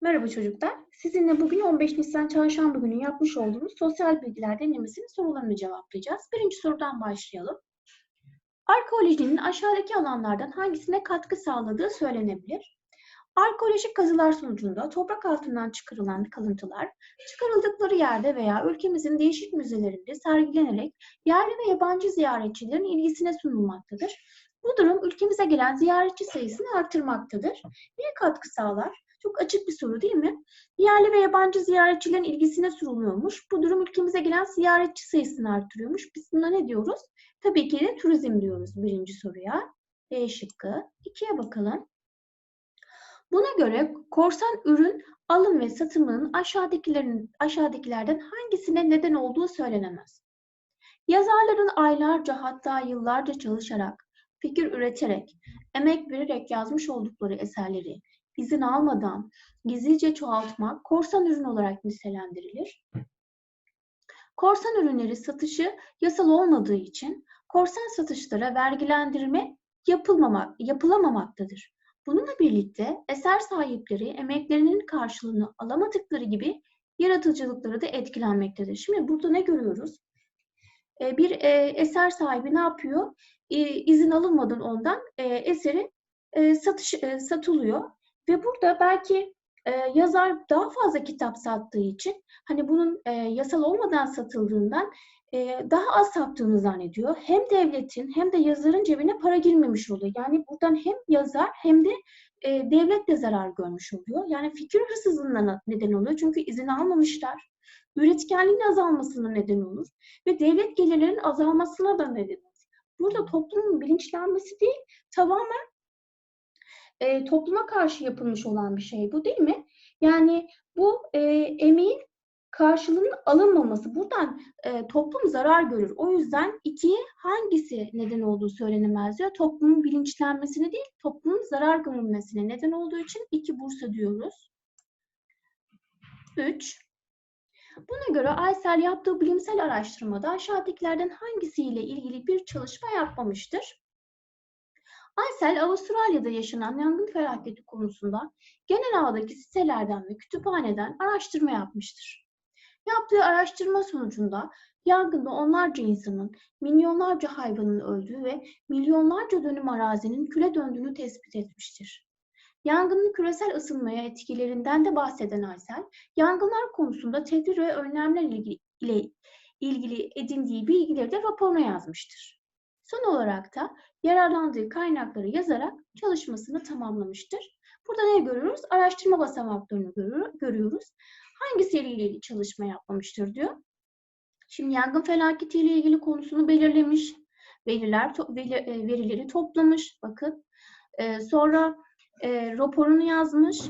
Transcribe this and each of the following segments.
Merhaba çocuklar. Sizinle bugün 15 Nisan Çarşamba günü yapmış olduğumuz sosyal bilgiler denemesinin sorularını cevaplayacağız. Birinci sorudan başlayalım. Arkeolojinin aşağıdaki alanlardan hangisine katkı sağladığı söylenebilir? Arkeolojik kazılar sonucunda toprak altından çıkarılan kalıntılar, çıkarıldıkları yerde veya ülkemizin değişik müzelerinde sergilenerek yerli ve yabancı ziyaretçilerin ilgisine sunulmaktadır. Bu durum ülkemize gelen ziyaretçi sayısını artırmaktadır. Neye katkı sağlar? Çok açık bir soru değil mi? Yerli ve yabancı ziyaretçilerin ilgisine sunuluyormuş. Bu durum ülkemize gelen ziyaretçi sayısını artırıyormuş. Biz buna ne diyoruz? Tabii ki de turizm diyoruz birinci soruya. E şıkkı. İkiye bakalım. Buna göre korsan ürün alım ve satımının aşağıdakilerin aşağıdakilerden hangisine neden olduğu söylenemez. Yazarların aylarca hatta yıllarca çalışarak, fikir üreterek, emek vererek yazmış oldukları eserleri izin almadan gizlice çoğaltmak korsan ürün olarak nitelendirilir. Korsan ürünleri satışı yasal olmadığı için korsan satışlara vergilendirme yapılmamak, yapılamamaktadır. Bununla birlikte eser sahipleri emeklerinin karşılığını alamadıkları gibi yaratıcılıkları da etkilenmektedir. Şimdi burada ne görüyoruz? Bir eser sahibi ne yapıyor? İzin alınmadan ondan eseri satış satılıyor ve burada belki e, yazar daha fazla kitap sattığı için hani bunun e, yasal olmadan satıldığından e, daha az sattığını zannediyor. Hem devletin hem de yazarın cebine para girmemiş oluyor. Yani buradan hem yazar hem de e, devlet de zarar görmüş oluyor. Yani fikir hırsızlığına neden oluyor. Çünkü izin almamışlar. Üretkenliğin azalmasına neden olur. Ve devlet gelirlerinin azalmasına da neden olur. Burada toplumun bilinçlenmesi değil, tamamen e, topluma karşı yapılmış olan bir şey bu değil mi? Yani bu e, emeğin karşılığının alınmaması. Buradan e, toplum zarar görür. O yüzden ikiye hangisi neden olduğu söylenemez diyor. Toplumun bilinçlenmesine değil, toplumun zarar görülmesine neden olduğu için iki Bursa diyoruz. Üç. Buna göre Aysel yaptığı bilimsel araştırmada aşağıdakilerden hangisiyle ilgili bir çalışma yapmamıştır? Aysel, Avustralya'da yaşanan yangın felaketi konusunda genel ağdaki sitelerden ve kütüphaneden araştırma yapmıştır. Yaptığı araştırma sonucunda yangında onlarca insanın, milyonlarca hayvanın öldüğü ve milyonlarca dönüm arazinin küle döndüğünü tespit etmiştir. Yangının küresel ısınmaya etkilerinden de bahseden Aysel, yangınlar konusunda tedbir ve önlemler ile ilgili edindiği bilgileri de raporuna yazmıştır. Son olarak da yararlandığı kaynakları yazarak çalışmasını tamamlamıştır. Burada ne görüyoruz? Araştırma basamaklarını görüyoruz. Hangisiyle ilgili çalışma yapmamıştır diyor. Şimdi yangın felaketiyle ilgili konusunu belirlemiş. Veriler, e, verileri toplamış. Bakın. E, sonra e, raporunu yazmış.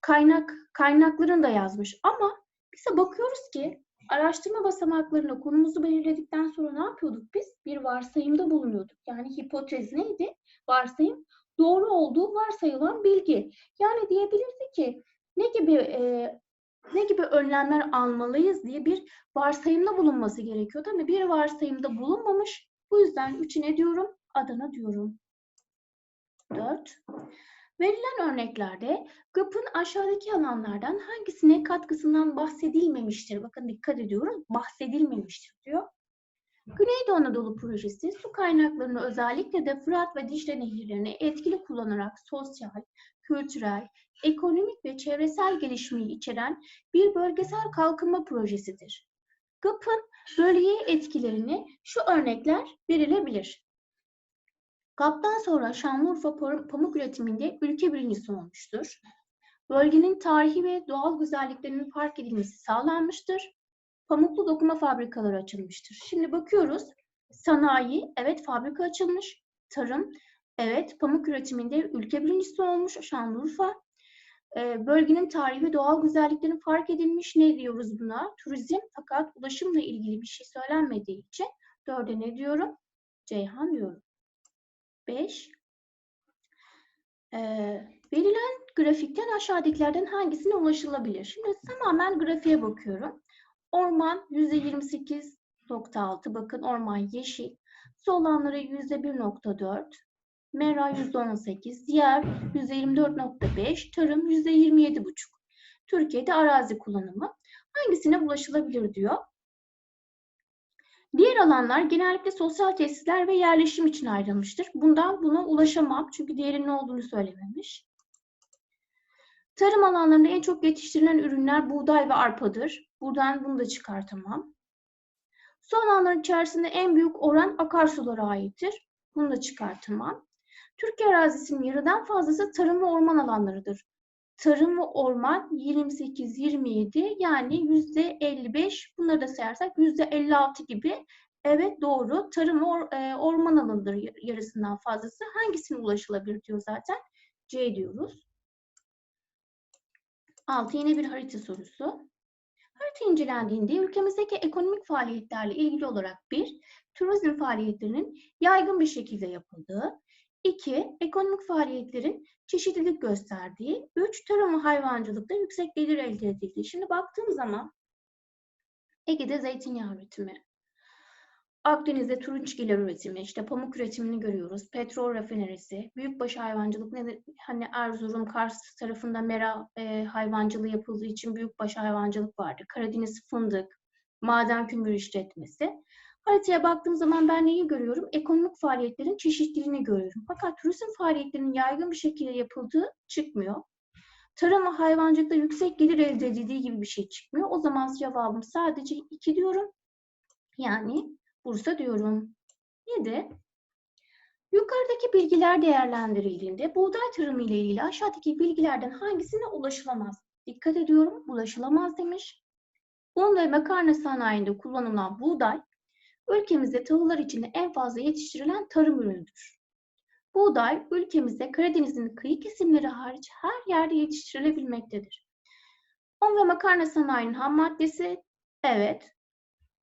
kaynak kaynaklarını da yazmış. Ama bize bakıyoruz ki araştırma basamaklarına konumuzu belirledikten sonra ne yapıyorduk biz? Bir varsayımda bulunuyorduk. Yani hipotez neydi? Varsayım doğru olduğu varsayılan bilgi. Yani diyebilirdik ki ne gibi e, ne gibi önlemler almalıyız diye bir varsayımda bulunması gerekiyordu ama bir varsayımda bulunmamış. Bu yüzden üçüne diyorum? Adana diyorum. 4. Verilen örneklerde GAP'ın aşağıdaki alanlardan hangisine katkısından bahsedilmemiştir? Bakın dikkat ediyorum. Bahsedilmemiştir diyor. Güneydoğu Anadolu Projesi su kaynaklarını özellikle de Fırat ve Dicle nehirlerini etkili kullanarak sosyal, kültürel, ekonomik ve çevresel gelişmeyi içeren bir bölgesel kalkınma projesidir. GAP'ın bölgeye etkilerini şu örnekler verilebilir. GAP'tan sonra Şanlıurfa pamuk üretiminde ülke birincisi olmuştur. Bölgenin tarihi ve doğal güzelliklerinin fark edilmesi sağlanmıştır. Pamuklu dokuma fabrikaları açılmıştır. Şimdi bakıyoruz. Sanayi, evet fabrika açılmış. Tarım, evet pamuk üretiminde ülke birincisi olmuş Şanlıurfa. Ee, bölgenin tarihi ve doğal güzelliklerinin fark edilmiş. Ne diyoruz buna? Turizm fakat ulaşımla ilgili bir şey söylenmediği için dörde ne diyorum? Ceyhan diyorum. 5. Ee, verilen grafikten aşağıdakilerden hangisine ulaşılabilir? Şimdi tamamen grafiğe bakıyorum. Orman %28.6. Bakın orman yeşil. Su alanları %1.4. Mera %18, diğer %24.5, tarım %27.5. Türkiye'de arazi kullanımı hangisine ulaşılabilir diyor. Diğer alanlar genellikle sosyal tesisler ve yerleşim için ayrılmıştır. Bundan buna ulaşamam çünkü diğerinin ne olduğunu söylememiş. Tarım alanlarında en çok yetiştirilen ürünler buğday ve arpadır. Buradan bunu da çıkartamam. Su alanları içerisinde en büyük oran akarsulara aittir. Bunu da çıkartamam. Türkiye arazisinin yarıdan fazlası tarım ve orman alanlarıdır. Tarım ve orman 28-27 yani %55 bunları da sayarsak %56 gibi. Evet doğru. Tarım or, e, orman alanıdır yarısından fazlası. Hangisine ulaşılabilir diyor zaten. C diyoruz. 6 yine bir harita sorusu. Harita incelendiğinde ülkemizdeki ekonomik faaliyetlerle ilgili olarak bir, turizm faaliyetlerinin yaygın bir şekilde yapıldığı, iki, ekonomik faaliyetlerin çeşitlilik gösterdiği, üç, tarım ve hayvancılıkta yüksek gelir elde edildiği. Şimdi baktığım zaman Ege'de zeytinyağı üretimi, Akdeniz'de turunçgiller üretimi, işte pamuk üretimini görüyoruz. Petrol rafinerisi, büyükbaş hayvancılık, hani Erzurum, Kars tarafında mera e, hayvancılığı yapıldığı için büyükbaş hayvancılık vardı. Karadeniz fındık, maden kömür işletmesi. Haritaya baktığım zaman ben neyi görüyorum? Ekonomik faaliyetlerin çeşitliliğini görüyorum. Fakat turizm faaliyetlerinin yaygın bir şekilde yapıldığı çıkmıyor. Tarım ve hayvancılıkta yüksek gelir elde edildiği gibi bir şey çıkmıyor. O zaman cevabım sadece 2 diyorum. Yani Bursa diyorum. 7. Yukarıdaki bilgiler değerlendirildiğinde buğday tarımı ile ilgili aşağıdaki bilgilerden hangisine ulaşılamaz? Dikkat ediyorum, ulaşılamaz demiş. Un ve makarna sanayinde kullanılan buğday, ülkemizde tahıllar içinde en fazla yetiştirilen tarım ürünüdür. Buğday, ülkemizde Karadeniz'in kıyı kesimleri hariç her yerde yetiştirilebilmektedir. Un ve makarna sanayinin ham maddesi, evet,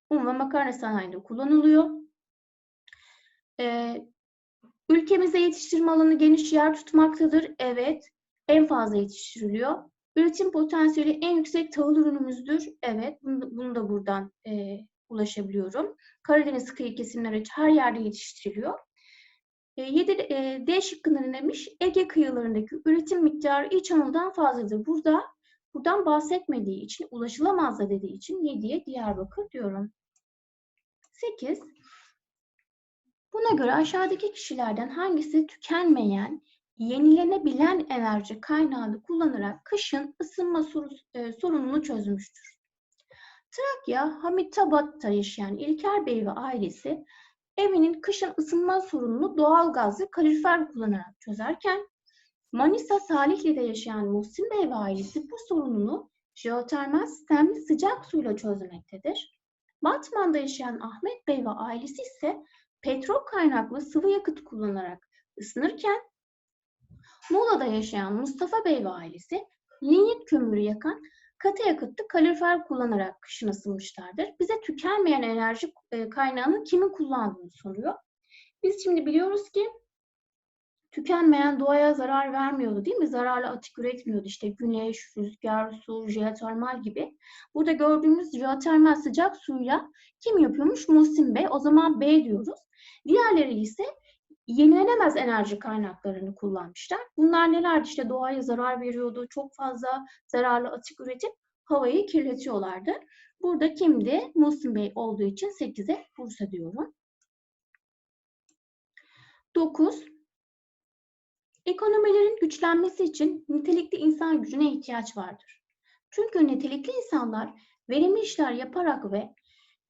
un ve makarna sanayinde kullanılıyor. Ee, ülkemizde yetiştirme alanı geniş yer tutmaktadır. Evet, en fazla yetiştiriliyor. Üretim potansiyeli en yüksek tahıl ürünümüzdür. Evet, bunu, da buradan e, ulaşabiliyorum. Karadeniz kıyı kesimleri her yerde yetiştiriliyor. E, 7 e, D şıkkında ne demiş? Ege kıyılarındaki üretim miktarı İç Anadolu'dan fazladır. Burada buradan bahsetmediği için, ulaşılamaz da dediği için 7'ye Diyarbakır diyorum. 8. Buna göre aşağıdaki kişilerden hangisi tükenmeyen, yenilenebilen enerji kaynağını kullanarak kışın ısınma e, sorununu çözmüştür? Trakya, Hamitabat'ta yaşayan İlker Bey ve ailesi evinin kışın ısınma sorununu doğal gaz kalorifer kullanarak çözerken Manisa Salihli'de yaşayan Muhsin Bey ve ailesi bu sorununu jeotermal sistemli sıcak suyla çözmektedir. Batman'da yaşayan Ahmet Bey ve ailesi ise petrol kaynaklı sıvı yakıt kullanarak ısınırken Muğla'da yaşayan Mustafa Bey ve ailesi linyit kömürü yakan katı yakıtlı kalorifer kullanarak kışın ısınmışlardır. Bize tükenmeyen enerji e, kaynağının kimin kullandığını soruyor. Biz şimdi biliyoruz ki tükenmeyen doğaya zarar vermiyordu değil mi? Zararlı atık üretmiyordu. İşte güneş, rüzgar, su, jeotermal gibi. Burada gördüğümüz jeotermal sıcak suyla kim yapıyormuş? Muhsin Bey. O zaman B diyoruz. Diğerleri ise yenilenemez enerji kaynaklarını kullanmışlar. Bunlar nelerdi? İşte doğaya zarar veriyordu. Çok fazla zararlı atık üretip havayı kirletiyorlardı. Burada kimdi? Muhsin Bey olduğu için 8'e Bursa diyorum. 9. Ekonomilerin güçlenmesi için nitelikli insan gücüne ihtiyaç vardır. Çünkü nitelikli insanlar verimli işler yaparak ve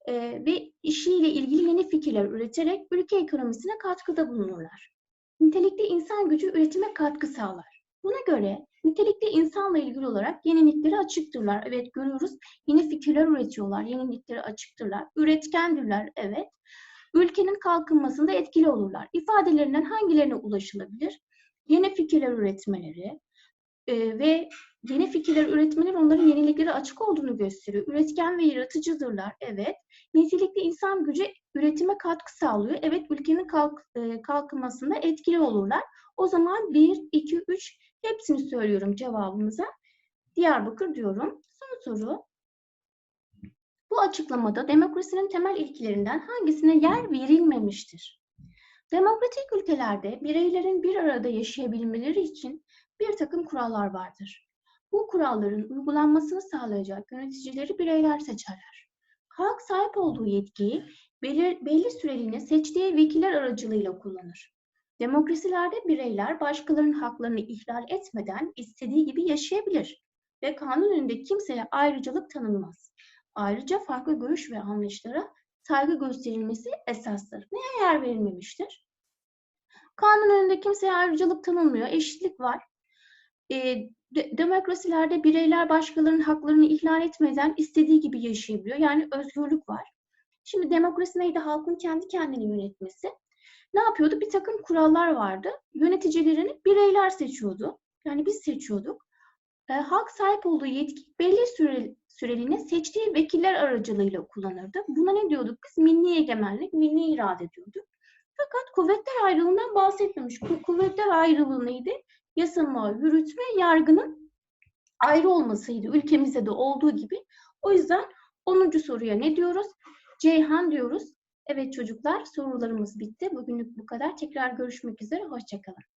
e, ve işiyle ilgili yeni fikirler üreterek ülke ekonomisine katkıda bulunurlar. Nitelikli insan gücü üretime katkı sağlar. Buna göre nitelikli insanla ilgili olarak yeniliklere açıktırlar. Evet görüyoruz yeni fikirler üretiyorlar, yeniliklere açıktırlar. Üretkendirler evet. Ülkenin kalkınmasında etkili olurlar. İfadelerinden hangilerine ulaşılabilir? Yeni fikirler üretmeleri, e, ve yeni fikirler üretmeleri onların yeniliklere açık olduğunu gösteriyor. Üretken ve yaratıcıdırlar. Evet. Nitelikli insan gücü üretime katkı sağlıyor. Evet ülkenin kalk, e, kalkınmasında etkili olurlar. O zaman 1, 2, 3 hepsini söylüyorum cevabımıza. Diyarbakır diyorum. Son soru. Bu açıklamada demokrasinin temel ilkelerinden hangisine yer verilmemiştir? Demokratik ülkelerde bireylerin bir arada yaşayabilmeleri için bir takım kurallar vardır. Bu kuralların uygulanmasını sağlayacak yöneticileri bireyler seçerler. Halk sahip olduğu yetkiyi belli, belli süreliğine seçtiği vekiller aracılığıyla kullanır. Demokrasilerde bireyler başkalarının haklarını ihlal etmeden istediği gibi yaşayabilir ve kanun önünde kimseye ayrıcalık tanınmaz. Ayrıca farklı görüş ve anlayışlara saygı gösterilmesi esastır. Neye yer verilmemiştir? Kanun önünde kimseye ayrıcalık tanınmıyor, eşitlik var. E, de, demokrasilerde bireyler başkalarının haklarını ihlal etmeden istediği gibi yaşayabiliyor. Yani özgürlük var. Şimdi demokrasi neydi? Halkın kendi kendini yönetmesi. Ne yapıyordu? Bir takım kurallar vardı. Yöneticilerini bireyler seçiyordu. Yani biz seçiyorduk. E, halk sahip olduğu yetki belli süre, süreliğine seçtiği vekiller aracılığıyla kullanırdı. Buna ne diyorduk biz? Milli egemenlik, milli irade diyorduk. Fakat kuvvetler ayrılığından bahsetmemiş. Ku- Kuvvetler ayrılığı neydi? Yasama, yürütme, yargının ayrı olmasıydı. Ülkemizde de olduğu gibi. O yüzden 10. soruya ne diyoruz? Ceyhan diyoruz. Evet çocuklar sorularımız bitti. Bugünlük bu kadar. Tekrar görüşmek üzere. Hoşçakalın.